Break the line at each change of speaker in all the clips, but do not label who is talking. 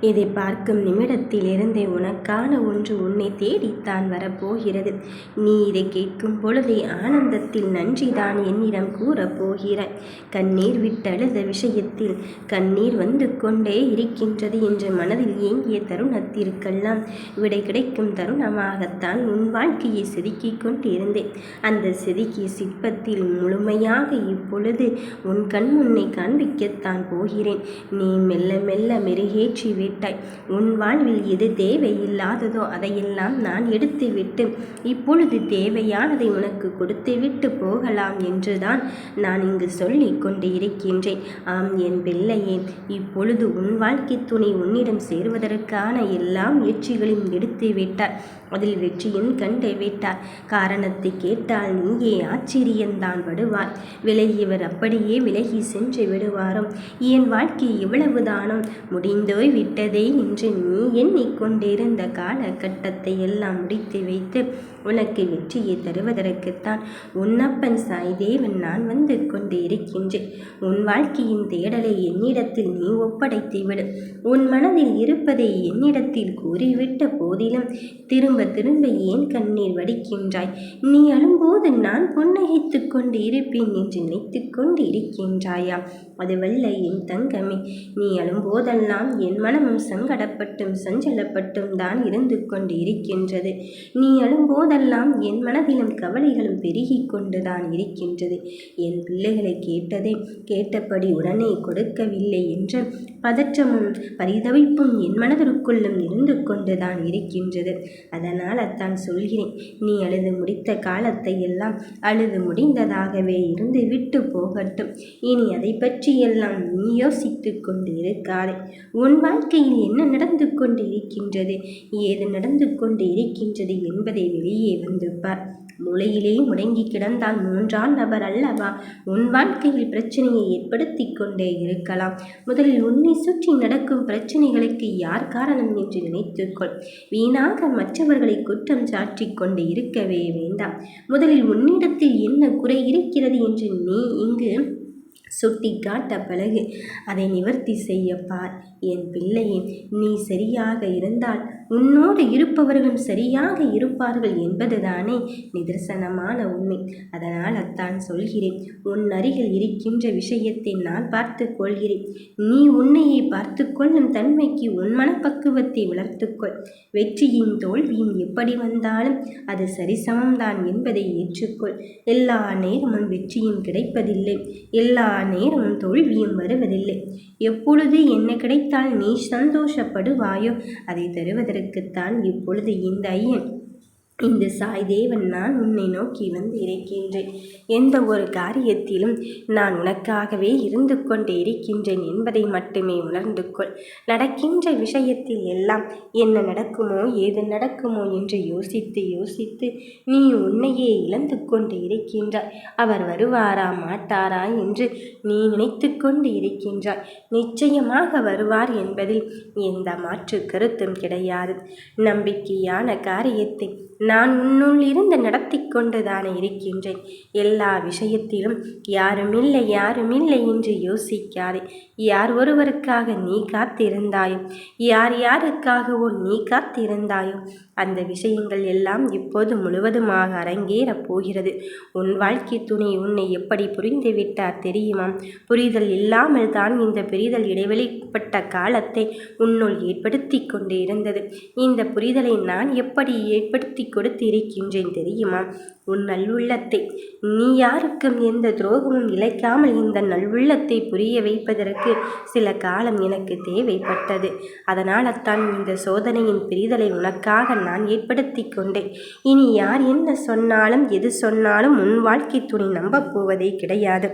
இதை பார்க்கும் நிமிடத்திலிருந்தே உனக்கான ஒன்று உன்னை தேடித்தான் வரப்போகிறது. நீ இதை கேட்கும் பொழுதே ஆனந்தத்தில் நன்றிதான் என்னிடம் கூறப் போகிறாய் கண்ணீர் விட்டழுத விஷயத்தில் கண்ணீர் வந்து கொண்டே இருக்கின்றது என்று மனதில் ஏங்கிய தருணத்திற்கெல்லாம் விடை கிடைக்கும் தருணமாகத்தான் உன் வாழ்க்கையை செதுக்கிக் கொண்டிருந்தேன். அந்த செதுக்கிய சிற்பத்தில் முழுமையாக இப்பொழுது உன் கண் முன்னை காண்பிக்கத்தான் போகிறேன். நீ மெல்ல மெல்ல மெருகேற்றி விட்டாய். உன் வாழ்வில் எது தேவையில்லாததோ அதையெல்லாம் நான் எடுத்துவிட்டு இப்பொழுது தேவையானதை உனக்கு கொடுத்துவிட்டு போகலாம் என்றுதான் நான் இங்கு சொல்லிக் கொண்டு இருக்கின்றேன் ஆம் என் பிள்ளையே இப்பொழுது உன் வாழ்க்கை துணை உன்னிடம் சேருவதற்கான எல்லா முயற்சிகளையும் எடுத்து விட்டார் அதில் வெற்றியும் கண்டு விட்டார் காரணத்தை கேட்டால் நீயே ஆச்சரியந்தான் படுவார் விலகியவர் அப்படியே விலகி சென்று விடுவாரோ என் வாழ்க்கை இவ்வளவுதானோ முடிந்தோய் விட்டதே என்று நீ எண்ணிக்கொண்டிருந்த காலகட்டத்தை எல்லாம் முடித்து வைத்து உனக்கு வெற்றியை தருவதற்குத்தான் உன்னப்பன் சாய்தேவன் நான் வந்து கொண்டு இருக்கின்றேன் உன் வாழ்க்கையின் தேடலை என்னிடத்தில் நீ ஒப்படைத்து விடு. உன் மனதில் இருப்பதை என்னிடத்தில் கூறிவிட்ட போதிலும் திரும்ப திரும்ப ஏன் கண்ணீர் வடிக்கின்றாய்? நீ அழும்போது நான் புன்னகைத்து கொண்டு இருப்பேன் என்று நினைத்து கொண்டு இருக்கின்றாயா அதுவல்ல என் தங்கமே நீ அழும்போதெல்லாம் என் மனம் மனம் சங்கடப்பட்டும் சஞ்சலப்பட்டும் தான் இருந்து கொண்டு இருக்கின்றது நீ அழும்போதெல்லாம் என் மனதிலும் கவலைகளும் பெருகி கொண்டுதான் இருக்கின்றது. என் பிள்ளைகளை கேட்டதே கேட்டபடி உடனே கொடுக்கவில்லை என்ற பதற்றமும் பரிதவிப்பும் என் மனதிற்குள்ளும் இருந்து கொண்டுதான் இருக்கின்றது. அதனால் அத்தான் சொல்கிறேன் நீ அழுது முடித்த காலத்தை எல்லாம் அழுது முடிந்ததாகவே இருந்து விட்டு போகட்டும். இனி அதை பற்றியெல்லாம் நீ யோசித்து கொண்டு இருக்காதே உன் வாழ்க்கையில் என்ன நடந்து கொண்டு இருக்கின்றது ஏது நடந்து கொண்டு இருக்கின்றது என்பதை வெளியே வந்திருப்பார் வந்து பார். மூளையிலே முடங்கி கிடந்தால் மூன்றாம் நபர் அல்லவா? உன் வாழ்க்கையில் பிரச்சனையை ஏற்படுத்தி கொண்டே இருக்கலாம். முதலில் உன்னை சுற்றி நடக்கும் பிரச்சனைகளுக்கு யார் காரணம் என்று நினைத்துக்கொள் வீணாக மற்றவர்களை குற்றம் சாற்றி கொண்டு இருக்கவே வேண்டாம். முதலில் உன்னிடத்தில் என்ன குறை இருக்கிறது என்று நீ இங்கு சுட்டி காட்ட பழகு அதை நிவர்த்தி செய்யப்பார் என் பிள்ளையே நீ சரியாக இருந்தால் உன்னோடு இருப்பவர்களும் சரியாக இருப்பார்கள் என்பதுதானே நிதர்சனமான உண்மை. அதனால் அத்தான் சொல்கிறேன் உன் அருகில் இருக்கின்ற விஷயத்தை நான் பார்த்து கொள்கிறேன். நீ உன்னையே பார்த்து கொள்ளும் தன்மைக்கு உன் மனப்பக்குவத்தை வளர்த்துக்கொள் வெற்றியின் தோல்வியும் எப்படி வந்தாலும் அது சரிசமம்தான் என்பதை ஏற்றுக்கொள். எல்லா நேரமும் வெற்றியும் கிடைப்பதில்லை எல்லா நேரமும் தோல்வியும் வருவதில்லை. எப்பொழுது என்ன கிடைத்தால் நீ சந்தோஷப்படுவாயோ அதை தருவதற்கு தருவதற்குத்தான் இப்பொழுது இந்த ஐயன் இந்த சாய் தேவன் நான் உன்னை நோக்கி வந்து இருக்கின்றேன். எந்த ஒரு காரியத்திலும் நான் உனக்காகவே இருந்து கொண்டே இருக்கின்றேன் என்பதை மட்டுமே உணர்ந்து கொள். நடக்கின்ற விஷயத்தில் எல்லாம் என்ன நடக்குமோ ஏது நடக்குமோ என்று யோசித்து யோசித்து நீ உன்னையே இழந்து கொண்டு இருக்கின்றாய். அவர் வருவாரா மாட்டாரா என்று நீ நினைத்து கொண்டு இருக்கின்றாய். நிச்சயமாக வருவார் என்பதில் எந்த மாற்று கருத்தும் கிடையாது. நம்பிக்கையான காரியத்தை நான் உன்னுள் இருந்து நடத்தி கொண்டுதானே இருக்கின்றேன். எல்லா விஷயத்திலும் யாருமில்லை யாருமில்லை என்று யோசிக்காதே. யார் ஒருவருக்காக நீ காத்திருந்தாயோ யார் யாருக்காகவோ நீ காத்திருந்தாயோ அந்த விஷயங்கள் எல்லாம் இப்போது முழுவதுமாக அரங்கேறப் போகிறது. உன் வாழ்க்கை துணை உன்னை எப்படி புரிந்து விட்டார் தெரியுமா புரிதல் இல்லாமல் தான் இந்த புரிதல் இடைவெளிப்பட்ட காலத்தை உன்னுள் ஏற்படுத்தி கொண்டு இருந்தது. இந்த புரிதலை நான் எப்படி ஏற்படுத்தி கொடுத்து இருக்கின்றேன் தெரியுமா? உன் நல்லுள்ளத்தை. நீ யாருக்கும் எந்த துரோகமும் இழைக்காமல் இந்த நல்லுள்ளத்தை புரிய வைப்பதற்கு சில காலம் எனக்கு தேவைப்பட்டது. அதனால்தான் இந்த சோதனையின் பிரிதலை உனக்காக நான் ஏற்படுத்தி கொண்டேன். இனி யார் என்ன சொன்னாலும் எது சொன்னாலும் உன் வாழ்க்கை துணை நம்பப் போவதே கிடையாது.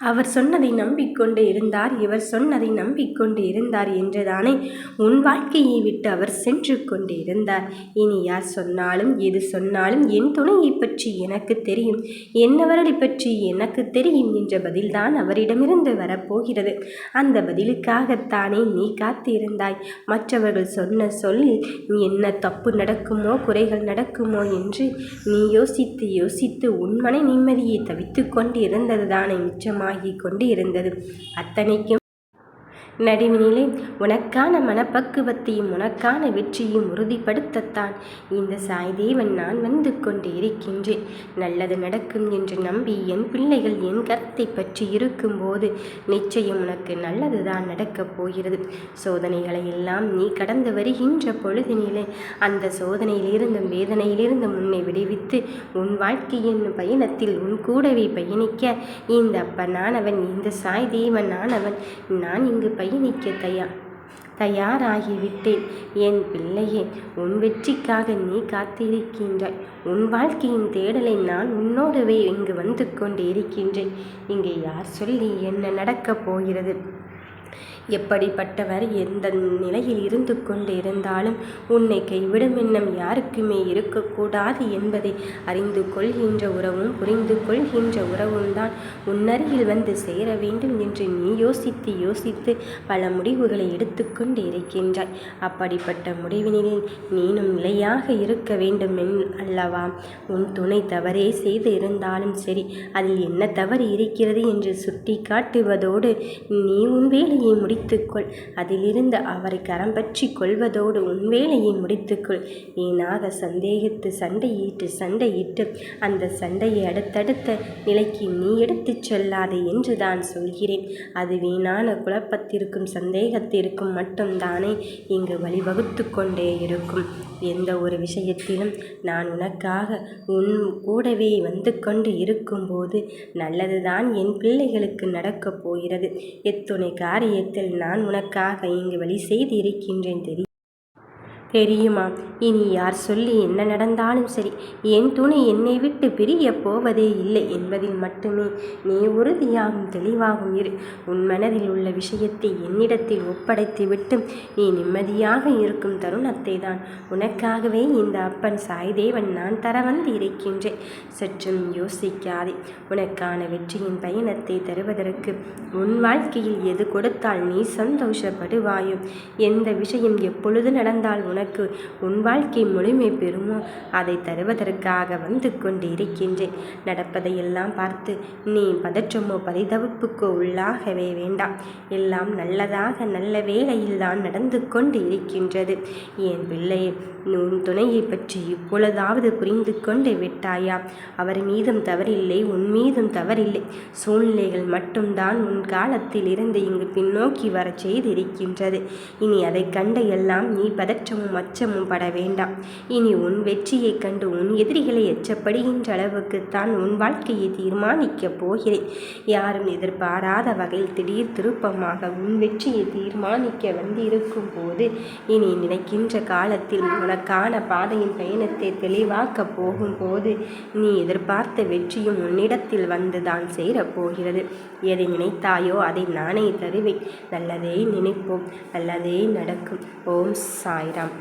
அவர் சொன்னதை நம்பிக்கொண்டு இருந்தார் இவர் சொன்னதை நம்பிக்கொண்டு இருந்தார் என்றுதானே உன் வாழ்க்கையை விட்டு அவர் சென்று கொண்டு இருந்தார் இனி யார் சொன்னாலும் எது சொன்னாலும் என் துணையை பற்றி எனக்கு தெரியும். என்னவர்களை பற்றி எனக்கு தெரியும் என்ற பதில்தான் அவரிடமிருந்து வரப்போகிறது. அந்த பதிலுக்காகத்தானே நீ காத்திருந்தாய். மற்றவர்கள் சொன்ன சொல்லில் என்ன தப்பு நடக்குமோ குறைகள் நடக்குமோ என்று நீ யோசித்து யோசித்து உன் மன நிம்மதியை தவித்து கொண்டு இருந்தது தானே மிச்சமாக ஆகி கொண்டு இருந்தது அத்தனைக்கும் நடுவினிலே உனக்கான மனப்பக்குவத்தையும் உனக்கான வெற்றியும் உறுதிப்படுத்தத்தான். இந்த சாய்தேவன் நான் வந்து கொண்டு இருக்கின்றேன். நல்லது நடக்கும் என்று நம்பி என் பிள்ளைகள் என் கருத்தை பற்றி இருக்கும்போது நிச்சயம் உனக்கு நல்லதுதான் நடக்கப் போகிறது. சோதனைகளை எல்லாம் நீ கடந்து வருகின்ற பொழுதினிலே அந்த சோதனையிலிருந்தும் வேதனையிலிருந்தும் உன்னை விடுவித்து உன் வாழ்க்கையின் பயணத்தில் உன் கூடவே பயணிக்க இந்த அப்பனானவன் இந்த சாய் தேவனானவன் நான் இங்கு நிற்க தயார் தயாராகிவிட்டேன். என் பிள்ளையே உன் வெற்றிக்காக நீ காத்திருக்கின்றாய். உன் வாழ்க்கையின் தேடலை நான் உன்னோடவே இங்கு வந்து கொண்டு இருக்கின்றேன் இங்கே யார் சொல்லி என்ன நடக்கப் போகிறது? எப்படிப்பட்டவர் எந்த நிலையில் இருந்து கொண்டு இருந்தாலும் உன்னை கைவிடும் எண்ணம் யாருக்குமே இருக்கக்கூடாது என்பதை அறிந்து கொள்கின்ற உறவும் புரிந்து கொள்கின்ற உறவும் தான் உன்னருகில் வந்து சேர வேண்டும் என்று நீ யோசித்து யோசித்து பல முடிவுகளை எடுத்துக்கொண்டு இருக்கின்றாய் அப்படிப்பட்ட முடிவினில் நீனும் நிலையாக இருக்க வேண்டும் அல்லவா? உன் துணை தவறே செய்து இருந்தாலும் சரி அதில் என்ன தவறு இருக்கிறது என்று சுட்டி காட்டுவதோடு நீ உன் வேலையை முடித்துக்கொள். அதிலிருந்து அவரை கரம் பற்றி கொள்வதோடு உன் வேலையை முடித்துக்கொள். வீணாக சந்தேகித்து சண்டையிட்டு சண்டையிட்டு அந்த சண்டையை அடுத்தடுத்த நிலைக்கு நீ எடுத்துச் செல்லாதே என்று தான் சொல்கிறேன். அது வீணான குழப்பத்திற்கும் சந்தேகத்திற்கும் மட்டும்தானே இங்கு வழிவகுத்து கொண்டே இருக்கும். எந்த ஒரு விஷயத்திலும் நான் உனக்காக உன் கூடவே வந்து கொண்டு இருக்கும்போது நல்லதுதான் என் பிள்ளைகளுக்கு நடக்கப் போகிறது. எத்துணை காரியத்தில் நான் உனக்காக இங்கு வழி செய்து இருக்கின்றேன் தெரியுமா? இனி யார் சொல்லி என்ன நடந்தாலும் சரி என் துணை என்னை விட்டு பிரிய போவதே இல்லை என்பதில் மட்டுமே நீ உறுதியாகும் தெளிவாகும் இரு. உன் மனதில் உள்ள விஷயத்தை என்னிடத்தில் ஒப்படைத்து விட்டு நீ நிம்மதியாக இருக்கும் தருணத்தை தான் உனக்காகவே இந்த அப்பன் சாய்தேவன் நான் தர வந்து இருக்கின்றேன். சற்றும் யோசிக்காதே உனக்கான வெற்றியின் பயணத்தை தருவதற்கு உன் வாழ்க்கையில் எது கொடுத்தால் நீ சந்தோஷப்படுவாயும் எந்த விஷயம் எப்பொழுது நடந்தால் உனக்கு உனக்கு உன் வாழ்க்கை முழுமை பெறுமோ? அதை தருவதற்காக வந்து கொண்டு இருக்கின்றேன் நடப்பதையெல்லாம் பார்த்து நீ பதற்றமோ பரிதவிப்புக்கோ உள்ளாகவே வேண்டாம். எல்லாம் நல்லதாக நல்ல வேளையில் தான் நடந்து கொண்டு இருக்கின்றது என் பிள்ளையே உன் துணையை பற்றி இப்பொழுதாவது புரிந்து கொண்டு விட்டாயா? அவர் மீதும் தவறில்லை உன் மீதும் தவறில்லை. சூழ்நிலைகள் மட்டும்தான் உன் காலத்தில் இருந்து இங்கு பின்னோக்கி வர செய்திருக்கின்றது. இனி அதை கண்ட எல்லாம் நீ பதற்றமும் அச்சமும் பட வேண்டாம். இனி உன் வெற்றியைக் கண்டு உன் எதிரிகளை எச்சப்படுகின்ற அளவுக்குத்தான் உன் வாழ்க்கையை தீர்மானிக்கப் போகிறேன். யாரும் எதிர்பாராத வகையில் திடீர் திருப்பமாக உன் வெற்றியை தீர்மானிக்க வந்திருக்கும் போது இனி நினைக்கின்ற காலத்தில் உனக்கான பாதையின் பயணத்தை தெளிவாக்கப் போகும்போது நீ எதிர்பார்த்த வெற்றியும் உன்னிடத்தில் வந்துதான் சேரப்போகிறது எதை நினைத்தாயோ அதை நானே தருவேன். நல்லதே நினைப்போம். நல்லதே நடக்கும். ஓம் சாய்ராம்.